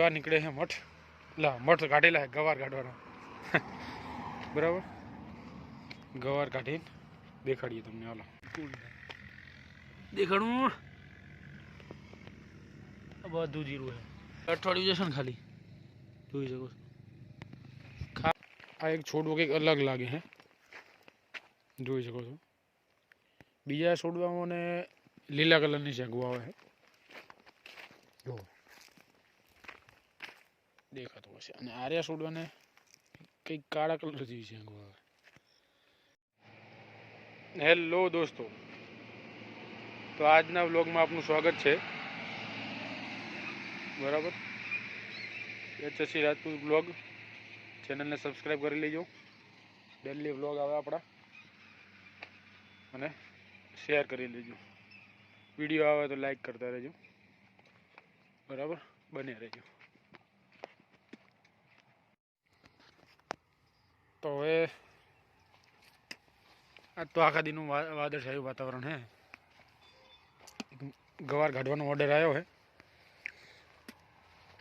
ગવાર નીકળે છે મઠ લા મઠ કાઢેલા છે ગવાર કાઢવાનો બરાબર ગવાર કાઢીને દેખાડીએ તમને હાલો દેખાડું આ બધું જીરું છે અઠવાડિયું જશે ને ખાલી જોઈ શકો છો ખા આ એક છોડવો કંઈક અલગ લાગે છે જોઈ શકો છો બીજા છોડવામાં મને લીલા કલરની શેંગો આવે છે જો દેખાતું હશે. અને આર્યા સોડવાને કંઈક કાળા કલર જેવી આવે હેલો દોસ્તો. તો આજના વ્લોગમાં આપનું સ્વાગત છે. બરાબર? એચએસસી રાજપૂત બ્લોગ ચેનલને સબસ્ક્રાઈબ કરી લેજો. ડેલી વ્લોગ આવે આપણા. અને શેર કરી લેજો. વીડિયો આવે તો લાઈક કરતા રહેજો. બરાબર? બન્યા રહેજો. તો હવે આ તો આખા દિનનું વાદળછાયું વાતાવરણ હે. ગવાર કાઢવાનો ઓર્ડર આવ્યો હે.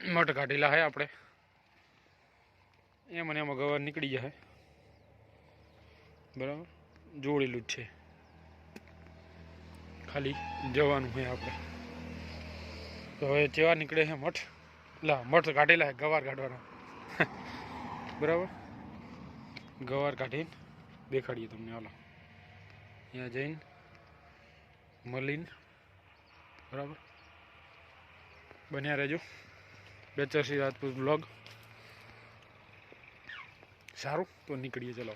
મઠ કાઢેલા હે આપણે. એમ અને એમાં ગવાર નીકળી જાય. બરાબર? જોડેલું જ છે. ખાલી જવાનું હોય આપણે. તો હવે ચેવા નીકળે છે મઠ? લા, મઠ કાઢેલા છે ગવાર કાઢવાના. બરાબર? ગવાર કાઢીને દેખાડીએ તમને, હાલો. ત્યાં જઈને મળીને બરાબર? બન્યા રહેજો. બેચરસી રાજપૂત બ્લોગ સારું, તો નીકળીએ, ચલો.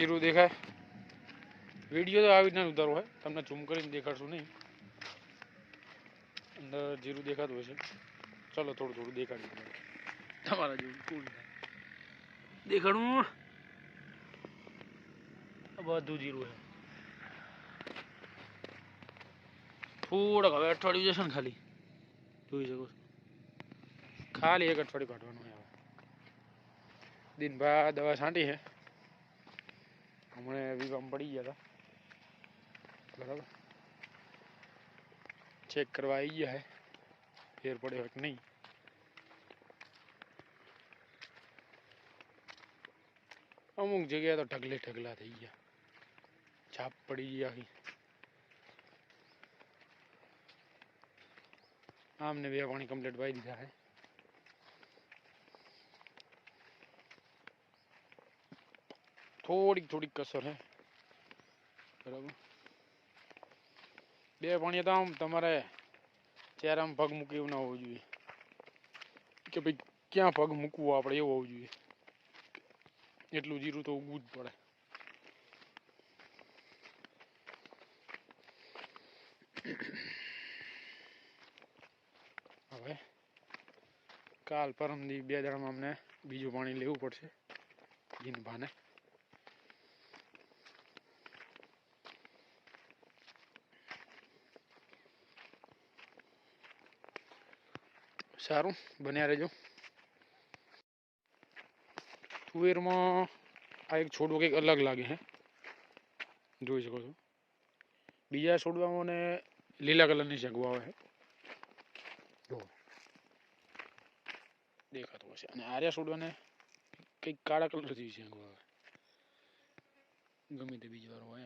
જીરું દેખાય. વીડિયો તો આવી રીતના ઉતારો હોય. તમને ઝૂમ કરીને દેખાડશું નહીં. અંદર જીરું દેખાતું હોય છે ચલો, થોડું થોડું દેખાડીએ તમારા જેવું cool દેખાડું. બધું જીરું છે. થોડોક હવે અઠવાડિયું જશે ને ખાલી. જોઈ શકો ખાલી એક અઠવાડિયું કાઢવાનું હવે. દિનભા દવા છાંટી છે. हमने अभी बम पड़ी गया था बराबर। चेक करवाई है। फिर पड़े हट नहीं? अमुक जगह तो ठगले ठगला थी गया छाप पड़ी गया आमने भी पानी कंप्लीट भाई दिया है થોડીક થોડીક કસર હે બરાબર બે પાણી તો આમ તમારે ચહેરામાં પગ મૂકે એવું ના હોવું જોઈએ કે ભાઈ ક્યાં પગ મૂકવું આપણે એવું હોવું જોઈએ એટલું જીરું તો ઉગવું જ પડે હવે કાલ પરમ દી બે દાડામાં અમને બીજું પાણી લેવું પડશે જીન સારું, બન્યા રહેજો. તુવેરમાં આ એક છોડવો કંઈક અલગ લાગે છે જોઈ શકો છો. બીજા છોડવામાં મને લીલા કલરની શેંગો આવે છે જો. દેખાતું હશે. અને આર્યા છોડવાને કંઈક કાળા કલર જેવી શેંગો આવે. ગમે તે બીજી વાર હોય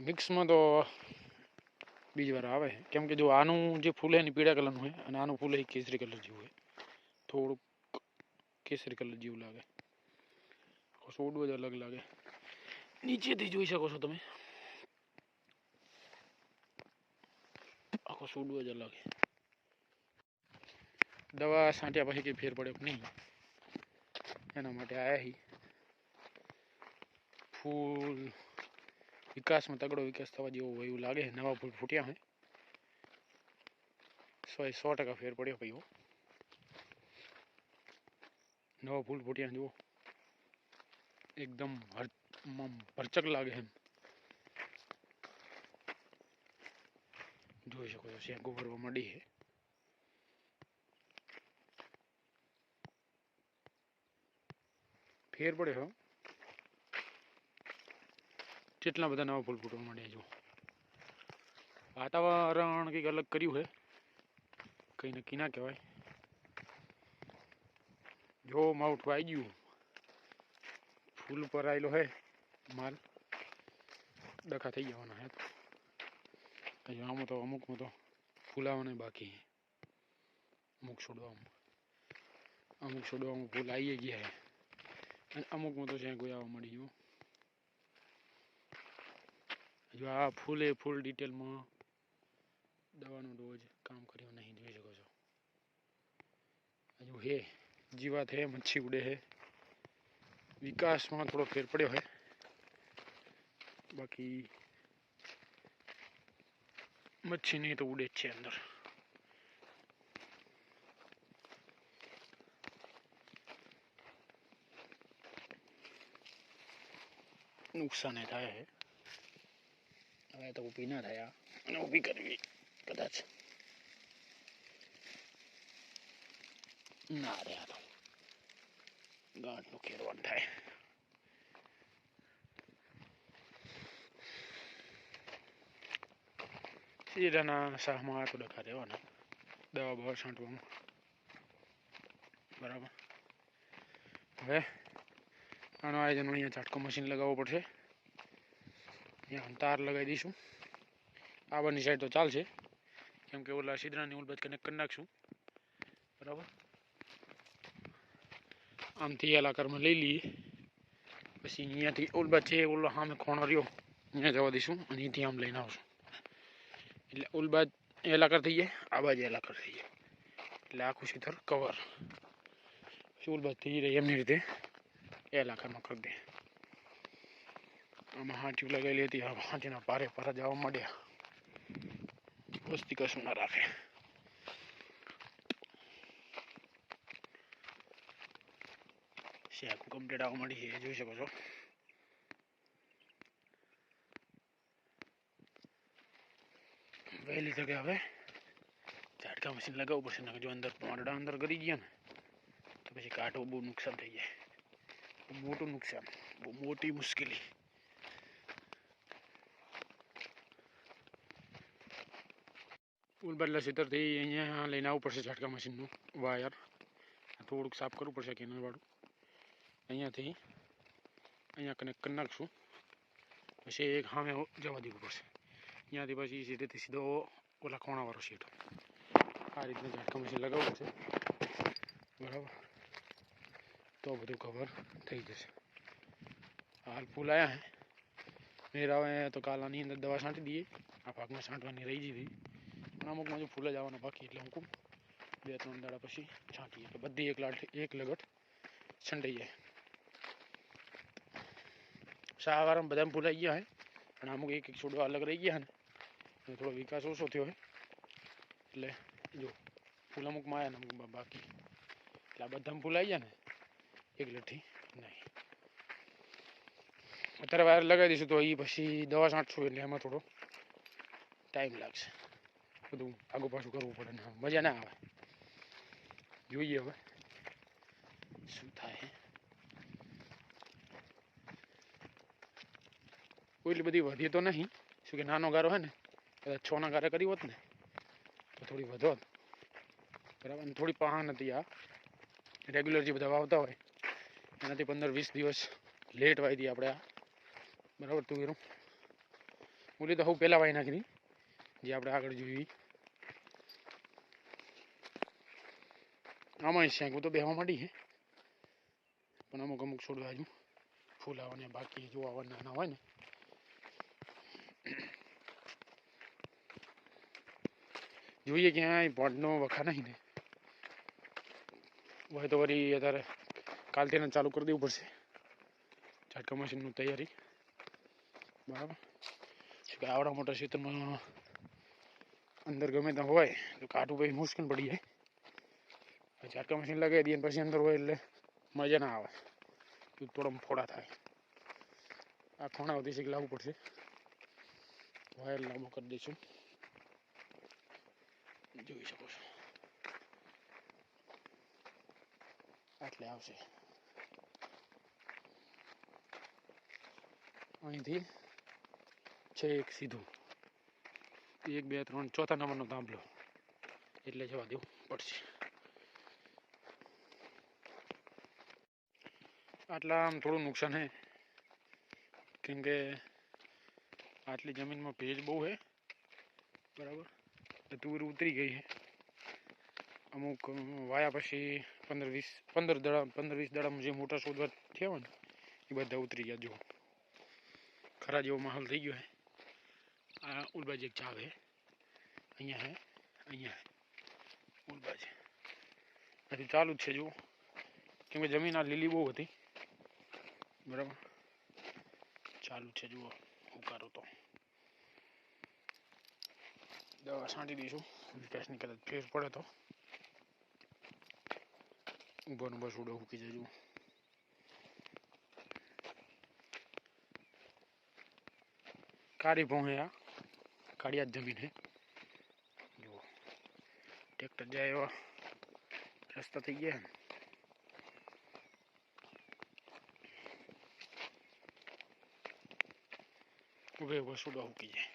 મિક્સમાં તો બીજી વાર આવે કેમ કે જો આનું જે ફૂલ છે ને પીળા કલરનું હોય અને આનું ફૂલ એ કેસરી કલર જેવું હોય થોડુંક કેસરી કલર જેવું લાગે આખો સોડવો જ અલગ લાગે નીચેથી જોઈ શકો છો તમે આખો સોડવો જ અલગ છે દવા છાંટ્યા પછી કંઈ ફેર પડ્યો નહીં એના માટે આવ્યા હી ફૂલ વિકાસમાં તગડો વિકાસ થવા જેવો હોય એવું લાગે છે નવા ફૂલ ફૂટ્યા હોય સો એ સો ટકા ફેર પડ્યો ભાઈઓ નવા ફૂલ ફૂટ્યા જુઓ એકદમ હર આમ ભરચક લાગે એમ જોઈ શકો છો શેંકુ ભરવા માંડી છે ફેર પડે હો કેટલા બધા નવા ફૂલ ફૂટવા માંડ્યા જો વાતાવરણ કંઈક અલગ કર્યું છે. કંઈ નક્કી ના કહેવાય. જો માવઠું આવી ગયું ફૂલ પર આવેલો હે માલ. ડખા થઈ જવાના હે હજુ આમાં તો અમુકમાં તો ફૂલાવાને બાકી અમુક છોડવામાં. અમુક છોડવામાં ફૂલ આવી ગયા છે. અને અમુકમાં તો જ્યાં કોઈ આવવા મળી ગયું જો આ ફૂલે ફૂલ ડિટેલમાં દવાનો ડોઝ કામ કર્યો નહીં જોઈ શકો છો હજુ હે જીવાત હે મચ્છી ઉડે હે વિકાસમાં થોડો ફેર પડ્યો હે બાકી મચ્છી નહીં તો ઉડે જ છે અંદર નુકસાન એ થાય છે હવે તો ઊભી ના થાય આ અને ઊભી કરવી કદાચ ના રે આ તો ગાંઠનું ખેડવાનું થાય શીરાના શાહમાં આ તો ડખા રહેવાના દવા બવા છાંટવામાં બરાબર હવે આનો આયોજન અહીંયા ઝાટકો મશીન લગાવવો પડશે અહીંયા તાર લગાવી દઈશું. આ સાઈડ તો ચાલશે. કેમ કે ઓલા સિદ્રાની ઉલબત કનેક્ટ કરી નાખશું. બરાબર? આમથી એલાકારમાં લઈ લઈએ. પછી અહીંયાથી ઉલબત છે ઓલો સામે ખોણો રહ્યો, અહીંયા જવા દઈશું અને અહીંથી આમ લઈને આવશું. એટલે ઉલબાદ એલાકર થઈ જાય, આ બાજુ એલાકર થઈ જાય. એટલે આખું સીધર કવર પછી ઉલબાદ થઈ રહી એમની રીતે એલાકારમાં કરી દે. આમાં હાંચી લગાવેલી હતી હવે હાંચીના પારે પારા જવા માંડ્યા વસ્તી કશું ના રાખે આખું કમ્પ્લીટ આવવા માંડી છે એ જોઈ શકો છો વહેલી તકે હવે ઝાટકા મશીન લગાવવું પડશે નકર જો અંદર પાંદડા અંદર કરી ગયા ને તો પછી કાઢવું બહુ નુકસાન થઈ જાય બહુ મોટું નુકસાન બહુ મોટી મુશ્કેલી પુલ બદલા સીતરથી અહીંયા લઈને આવવું પડશે ઝાટકા મશીનનું વાયર. થોડુંક સાફ કરવું પડશે કેનલવાળું અહીંયાથી અહીંયા કનેક્ટ કરી નાખશું. પછી એક સામે જવા દેવું પડશે. અહીંયાથી પછી સીધેથી સીધો ઓલા ખોણાવાળો સીટ આ રીતના ઝાટકા મશીન લગાવવું છે. બરાબર? તો બધું કવર થઈ જશે. હાલ ફૂલ આવ્યા હે. મેરા આવે તો કાલ આની અંદર દવા છાંટી દઈએ. આ ભાગમાં છાંટવાની રહી જઈ હતી પણ અમુકમાં જો ફૂલ જ આવવાના બાકી એટલે હું બે ત્રણ દાડા પછી છાંટીએ એટલે બધી એક લાટ એક લગટ છંડાઈ જાય શાહવારમાં બધા ફૂલાઈ ગયા હે પણ અમુક એક એક છોડવા અલગ રહી ગયા ને અને થોડો વિકાસ ઓછો થયો હોય એટલે જો ફૂલ અમુકમાં આવ્યા ને અમુકમાં બાકી એટલે આ બધામાં ફૂલ આવી ગયા ને એક લઠ્ઠી નહીં અત્યારે વાયર લગાવી દઈશું તો એ પછી દવા છાંટશું એટલે એમાં થોડો ટાઈમ લાગશે બધું આગું પાછું કરવું પડે ને મજા ના આવે. જોઈએ હવે શું થાય. એટલી બધી વધી તો નહીં. શું કે નાનો ગારો હોય ને, કદાચ છ ના ગારે કરી હોત ને, તો થોડી વધોત બરાબર? અને થોડી પહાણ હતી આ. રેગ્યુલર જે બધા વાવતા હોય, એનાથી પંદર વીસ દિવસ લેટ વાવી દઈએ આપણે આ. બરાબર તુવેરું ઓલી તો હું પહેલાં વાઈ નાખી જે આપણે આગળ જોઈ. આમાં શેંકું તો બેહવા માંડી છે પણ અમુક અમુક છોડવા હજુ ફૂલ આવવાને બાકી જો આવવાના નાના હોય ને જોઈએ ક્યાંય પોટનો વખા નહીં ને હોય તો વળી અત્યારે કાલથી એને ચાલુ કરી દેવું પડશે ઝાટકા મશીનનું તૈયારી બરાબર શું કે આવડા મોટા ક્ષેત્રમાં અંદર ગમે ત્યાં હોય તો કાઢવું પછી મુશ્કેલ પડી જાય પછી ઝાટકા મશીન લગાવી દઈએ પછી અંદર હોય એટલે મજા ના આવે. દૂધ ફોડા થાય. આ ખોણા સુધી શીખ લાવવું પડશે. વાયર લાંબો કરી દઈશું. જોઈ શકો છો. આટલે આવશે. અહીંથી છે એક સીધું. એક, બે, ત્રણ, ચોથા નંબરનો થાંભલો. એટલે જવા દેવું પડશે. આટલા આમ થોડું નુકસાન હે કેમ કે આટલી જમીનમાં ભેજ બહુ હે બરાબર તો તુર ઉતરી ગઈ છે અમુક અ, વાયા પછી પંદર વીસ પંદર દડા પંદર વીસ દડામાં જે મોટા શોધવા થયા હોય ને એ બધા ઉતરી ગયા જો ખરા જેવો માહોલ થઈ ગયો હે આ ઉલબાજ એક ચાવ હે અહીંયા હે અહીંયા હે ઉલબાજ હજી ચાલુ જ છે જુઓ કેમ કે જમીન આ લીલી બહુ હતી બરાબર? ચાલુ છે, જુઓ ઉકારો તો. દવા છાંટી દઈશું. વિકાસની કદાચ ફેર પડે તો. ઊભો ને બસ ઉડો મૂકી જજો. કાળી ભોંહે આ કાળિયા જ જમીન. હે જુઓ. ટ્રેક્ટર જાય એવા રસ્તા થઈ ગયા. બસ ઉડો મૂકી જાય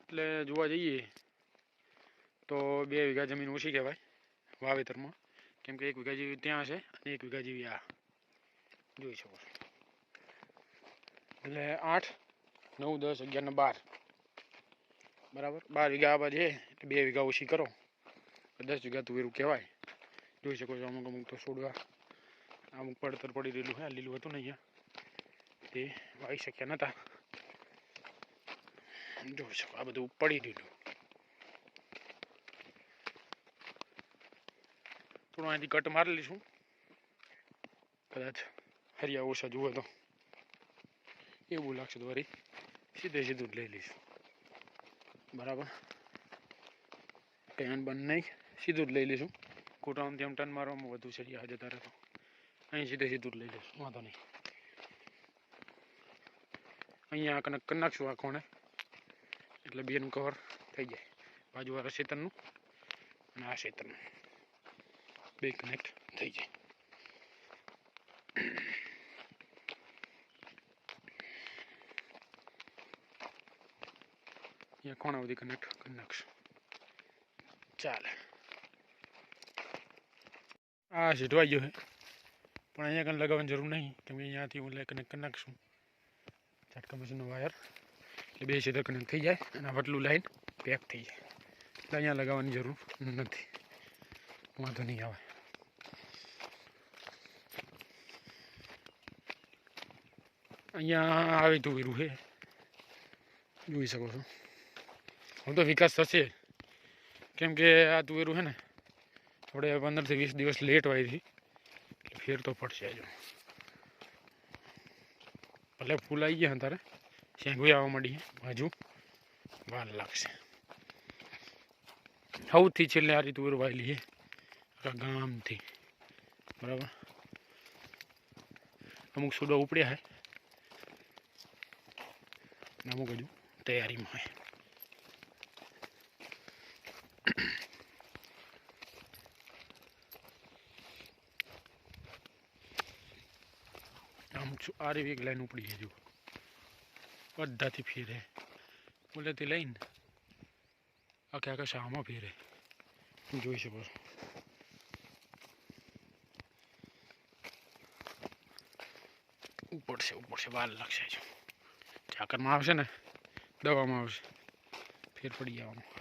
એટલે જોવા જઈએ તો બે વીઘા જમીન ઓછી કહેવાય વાવેતરમાં કેમ કે એક વીઘા જેવી ત્યાં છે અને એક વીઘા જેવી આ જોઈ શકો છો એટલે આઠ નવ દસ અગિયાર ને બાર બરાબર બાર વીઘા આવા છે એટલે બે વીઘા ઓછી કરો દસ વીઘા તુવેરું કહેવાય જોઈ શકો છો અમુક અમુક તો છોડવા અમુક પડતર પડી રહેલું હે, આ લીલું હતું ને અહીંયા. તે વાવી શક્યા નહોતા જોઈ શકો, આ બધું પડી દીધું થોડું અહીંથી કટ મારી લઈશું. કદાચ હરિયા ઓછા જુઓ તો. એવું લાગશે તો વળી સીધે સીધું લઈ લઈશું. બરાબર? કંઈ બંધ નહીં. સીધું જ લઈ લઈશું. કોટાઉન તેમ ટન મારવામાં વધુ સરિયા જતા તારે તો. અહીં સીધે સીધું લઈ લઈશું, વાંધો નહીં. અહીંયા કનક કરી નાખશું આ કોણે એટલે બેનું કવર થઈ જાય. બાજુવાળા ક્ષેત્રનું અને આ ક્ષેત્રનું બે કનેક્ટ થઈ જાય. અહીંયા કોણા બધી કનેક્ટ કરી નાખશું. ચાલે. આ સીટવાઈ ગયો છે પણ અહીંયા કંઈ લગાવવાની જરૂર નહીં કેમ કે અહીંયાથી હું કનેક્ટ કરી નાખશું ઝાટકા મશીનનો વાયર એટલે બે સીધા કનેક્ટ થઈ જાય અને આ વટલું લાઈન પેક થઈ જાય એટલે અહીંયા લગાવવાની જરૂર નથી વાંધો નહીં આવે અહીંયા આવી તુવેરું છે જોઈ શકો છો હું તો વિકાસ થશે કેમ કે આ તુવેરું છે ને આપણે પંદરથી વીસ દિવસ લેટ વાવી હતી એટલે ફેર તો પડશે જો. ભલે ફૂલ આવી ગયા તારે શેંગુઈ આવવા માંડી હજુ વાર લાગશે. સૌથી છેલ્લે આ રીતે તુવેર લઈએ આખા ગામથી. બરાબર? અમુક સુડો ઉપડ્યા હે અમુક હજુ તૈયારીમાં હોય છું. આ રીતે એક લાઈન ઉપડી જજો બધાથી ફેરે. બોલેથી લઈને આખે આખા શામાં ફેરે. જોઈ શકો છે? ઉપડશે ઉપડશે, વાર લાગશે ઝાકરમાં આવશે ને, દવામાં આવશે. ફેર પડી જવાનું.